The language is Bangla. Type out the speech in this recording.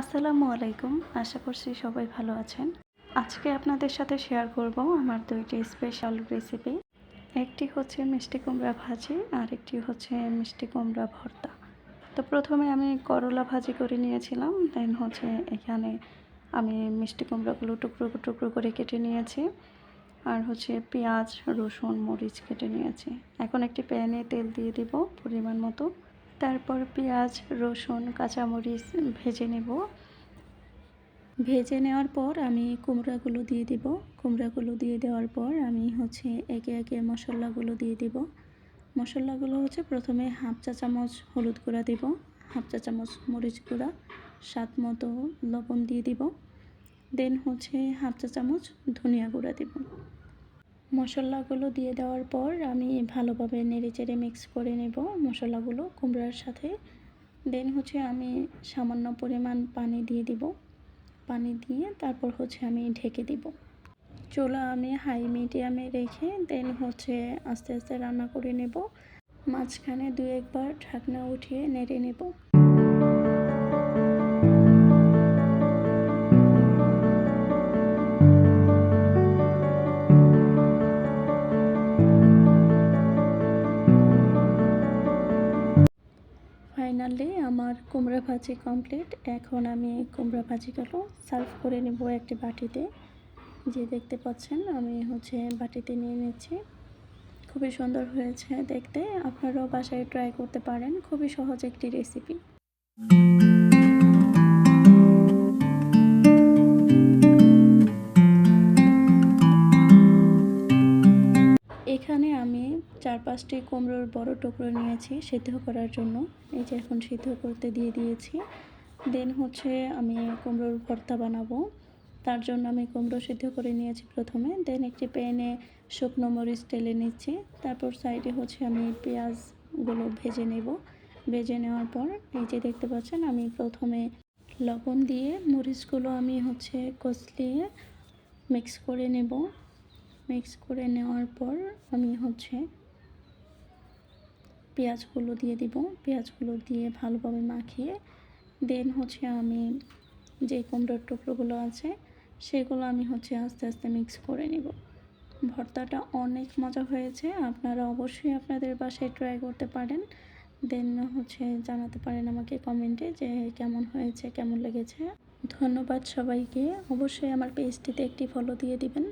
আসসালামু আলাইকুম। আশা করছি সবাই ভালো আছেন। আজকে আপনাদের সাথে শেয়ার করব আমার দুইটি স্পেশাল রেসিপি একটি হচ্ছে মিষ্টি কুমড়া ভাজি আর একটি হচ্ছে মিষ্টি কুমড়া ভর্তা। তো প্রথমে আমি করলা ভাজি করে নিয়েছিলাম দেন হচ্ছে এখানে আমি মিষ্টি কুমড়াগুলো টুকরো টুকরো করে কেটে নিয়েছি। আর হচ্ছে পেঁয়াজ, রসুন, মরিচ কেটে নিয়েছি। এখন একটি প্যানে তেল দিয়ে দিব পরিমাণ মতো। তারপর পেঁয়াজ, রসুন, কাঁচামরিচ ভেজে নেব। ভেজে নেওয়ার পর আমি কুমড়াগুলো দিয়ে দিব। কুমড়াগুলো দিয়ে দেওয়ার পর আমি হচ্ছে একে একে মশলাগুলো দিয়ে দিব। মশলাগুলো হচ্ছে প্রথমে হাফ চা চামচ হলুদ গুঁড়া দিব, হাফ চা চামচ মরিচ গুঁড়া, স্বাদ মতো লবণ দিয়ে দিব। দেন হচ্ছে হাফ চা চামচ ধনিয়া গুঁড়া দিব। মশলাগুলো দিয়ে দেওয়ার পর আমি ভালোভাবে নেড়ে চেড়ে মিক্স করে নেব মশলাগুলো কুমড়ার সাথে। দেন হচ্ছে আমি সামান্য পরিমাণ পানি দিয়ে দিব। পানি দিয়ে তারপর হচ্ছে আমি ঢেকে দিব। চুলা আমি হাই মিডিয়ামে রেখে দেন হচ্ছে আস্তে আস্তে রান্না করে নেব। মাঝখানে দু একবার ঢাকনা উঠিয়ে নেড়ে নেব। ফাইনালি আমার কুমড়া ভাজি কমপ্লিট এখন আমি কুমড়া ভাজিগুলো সার্ভ করে নেব একটি বাটিতে। যে দেখতে পাচ্ছেন, আমি হচ্ছে বাটিতে নিয়ে নিচ্ছি। খুবই সুন্দর হয়েছে দেখতে। আপনারাও বাসায় ট্রাই করতে পারেন। খুবই সহজ একটি রেসিপি এখানে আমি চার পাঁচটি কুমড়োর বড় টুকরো নিয়েছি সিদ্ধ করার জন্য। এই যে এখন সিদ্ধ করতে দিয়ে দিয়েছি। দেন হচ্ছে আমি কুমড়োর ভর্তা বানাবো। তার জন্য আমি কুমড়ো সিদ্ধ করে নিয়েছি প্রথমে। দেন একটি প্যানে শুকনো মরিচ টেলে নিচ্ছি। তারপর সাইডে হচ্ছে আমি পেঁয়াজগুলো ভেজে নেব। ভেজে নেওয়ার পর এই যে দেখতে পাচ্ছেন, আমি প্রথমে লবণ দিয়ে মরিচগুলো আমি হচ্ছে কষলিয়ে মিক্স করে নেব। মিক্স করে নেওয়ার পর আমি হচ্ছে পেঁয়াজগুলো দিয়ে দিব। পেঁয়াজগুলো দিয়ে ভালোভাবে মাখিয়ে দেন হচ্ছে আমি যে কুমড়োর টুকরোগুলো আছে, সেগুলো আমি হচ্ছে আস্তে আস্তে মিক্স করে নেব। ভর্তাটা অনেক মজা হয়েছে, আপনারা অবশ্যই আপনাদের বাসায় ট্রাই করতে পারেন। দেন হচ্ছে জানাতে পারেন আমাকে কমেন্টে যে কেমন হয়েছে, কেমন লেগেছে। ধন্যবাদ সবাইকে। অবশ্যই আমার পেজটিতে একটি ফলো দিয়ে দিবেন।